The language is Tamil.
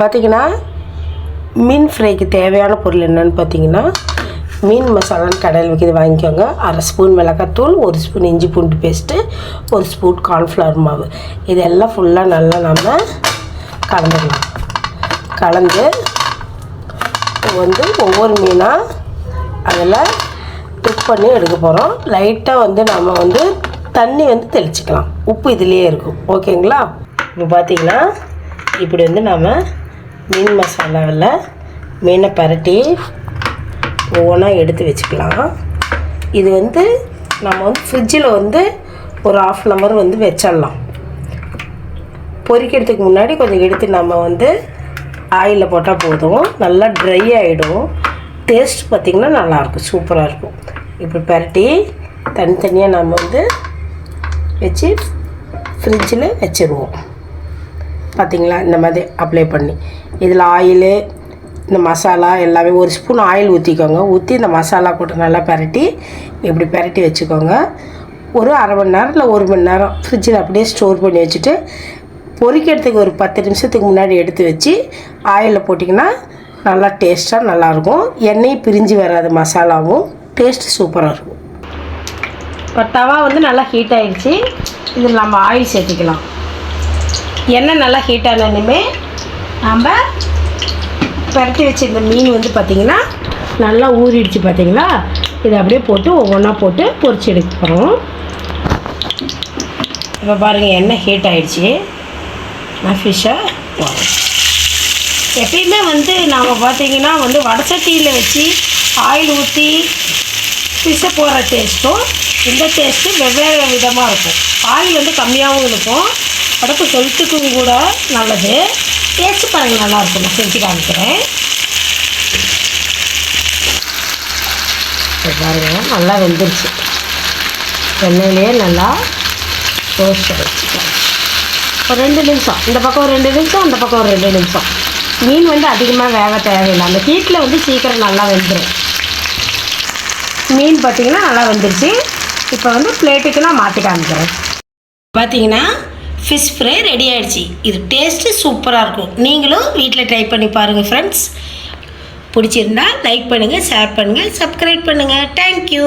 பார்த்தீங்கன்னா மீன் ஃப்ரைக்கு தேவையான பொருள் என்னென்னு பார்த்தீங்கன்னா மீன் மசாலான்னு கடையில் விற்கிது வாங்கிக்கோங்க. அரை ஸ்பூன் மிளகாத்தூள் ஒரு ஸ்பூன் இஞ்சி பூண்டு பேஸ்ட்டு ஒரு ஸ்பூன் கார்ன்ஃப்ளவர் மாவு. இதெல்லாம் ஃபுல்லாக நல்லா நம்ம கலந்துக்கலாம் கலந்து வந்து ஒவ்வொரு மீனாக அதில் குக் பண்ணி எடுக்க போகிறோம் லைட்டாக வந்து நம்ம வந்து தண்ணி வந்து தெளிச்சுக்கலாம். உப்பு இதுலேயே இருக்கும். ஓகேங்களா இப்போ பார்த்தீங்கன்னா இப்படி வந்து நம்ம மீன் மசாலாவில் மீனை பரட்டி ஒவ்வொன்றா எடுத்து வச்சுக்கலாம். இது வந்து நம்ம வந்து ஃப்ரிட்ஜில் வந்து ஒரு ஆஃப் அன் ஹவர் வந்து வச்சிடலாம். பொரிக்கிறதுக்கு முன்னாடி கொஞ்சம் எடுத்து நம்ம வந்து ஆயிலில் போட்டால் போதும். நல்லா ட்ரை ஆகிடும் டேஸ்ட் பார்த்திங்கன்னா நல்லாயிருக்கும் சூப்பராக இருக்கும். இப்படி பரட்டி தனித்தனியாக நம்ம வந்து வச்சு ஃப்ரிட்ஜில் வச்சுருவோம். பார்த்தீங்களா இந்த மாதிரி அப்ளை பண்ணி. இதில் ஆயிலு இந்த மசாலா எல்லாமே ஒரு ஸ்பூன் ஆயில் ஊற்றிக்கோங்க ஊற்றி இந்த மசாலா போட்டு நல்லா பரட்டி இப்படி பரட்டி வச்சுக்கோங்க. ஒரு அரை மணி நேரம் இல்லை ஒரு மணி நேரம் ஃப்ரிட்ஜில் அப்படியே ஸ்டோர் பண்ணி வச்சுட்டு பொரிக்கிறதுக்கு ஒரு பத்து நிமிஷத்துக்கு முன்னாடி எடுத்து வச்சு ஆயிலில் போட்டிங்கன்னா நல்லா டேஸ்ட்டாக நல்லாயிருக்கும். எண்ணெய் பிரிஞ்சு வராது மசாலாவும் டேஸ்ட் சூப்பராக இருக்கும். இப்போ தவா வந்து நல்லா ஹீட் ஆகிடுச்சி இதில் நம்ம ஆயில் சேர்த்திக்கலாம். எண்ணெய் நல்லா ஹீட் ஆனதுமே நம்ம பரட்டி வச்சிருந்த மீன் வந்து பார்த்திங்கன்னா நல்லா ஊறிடுச்சு பார்த்தீங்களா இதை அப்படியே போட்டு ஒவ்வொன்றா போட்டு பொறிச்சு எடுக்க போகிறோம் இப்போ பாருங்கள் எண்ணெய் ஹீட் ஆகிடுச்சி நான் ஃபிஷ்ஷை எப்பயுமே வந்து நாம் பார்த்தீங்கன்னா வந்து வடசட்டியில் வச்சு ஆயில் ஊற்றி ஃபிஷ்ஷை போடுற டேஸ்ட்டும் இந்த டேஸ்ட்டு வெவ்வேறு விதமாக இருக்கும். ஆயில் வந்து கம்மியாகவும் இருக்கும். உடம்பு ஹெல்த்துக்கும் கூட நல்லது. டேஸ்ட் பாருங்கள் நல்லாயிருக்கும் நான் செஞ்சு காமிக்கிறேன். இப்போ பாருங்கள் நல்லா வெந்துருச்சு. எண்ணெயிலேயே நல்லா ரோஸ்ட் வச்சுக்கலாம். ஒரு ரெண்டு நிமிஷம். இந்த பக்கம் ஒரு ரெண்டு நிமிஷம் அந்த பக்கம் ஒரு ரெண்டு நிமிஷம். மீன் வந்து அதிகமாக வேக தேவையில்லை. அந்த ஹீட்டில் வந்து சீக்கிரம் நல்லா வெந்துடும் மீன் பார்த்தீங்கன்னா நல்லா வெந்துருச்சு. இப்போ வந்து பிளேட்டுக்கு நான் மாற்றி காமிக்கிறேன். பார்த்தீங்கன்னா ஃபிஷ் ஃப்ரை ரெடி ஆயிடுச்சு. இது டேஸ்ட்டு சூப்பராக இருக்கும். நீங்களும் வீட்டில் ட்ரை பண்ணி பாருங்கள் ஃப்ரெண்ட்ஸ் பிடிச்சிருந்தா லைக் பண்ணுங்கள் ஷேர் பண்ணுங்கள் சப்ஸ்கிரைப் பண்ணுங்கள் தேங்க்யூ